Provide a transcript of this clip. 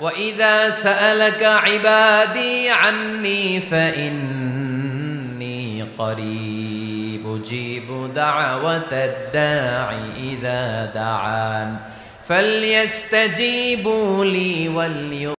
واذا سالك عبادي عني فاني قريب اجيب دعوه الداع اذا دعان فليستجيبوا لي وليؤمنوا